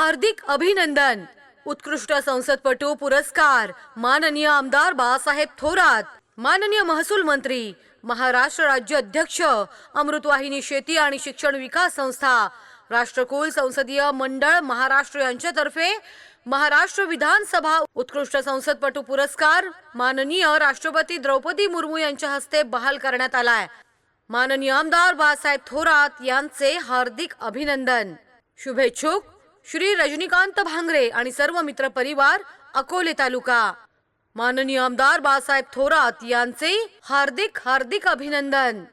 हार्दिक अभिनंदन. उत्कृष्ट संसदपटू पुरस्कार. माननीय आमदार बाळासाहेब थोरात. माननीय महसूल मंत्री महाराष्ट्र राज्य अध्यक्ष अमृतवाहिनी शेती आणि शिक्षण विकास संस्था राष्ट्रकुल संसदीय मंडळ महाराष्ट्र यांच्यातर्फे महाराष्ट्र विधानसभा उत्कृष्ट संसदपटू पुरस्कार माननीय राष्ट्रपती द्रौपदी मुर्मू यांच्या हस्ते बहाल करण्यात आलाय. माननीय आमदार बाळासाहेब थोरात यांचे हार्दिक अभिनंदन. शुभेच्छुक. श्री रजनीकांत भांगरे आणि सर्व मित्र परिवार अकोले तालुका. माननीय आमदार बाळासाहेब थोरात यांचे हार्दिक हार्दिक अभिनंदन.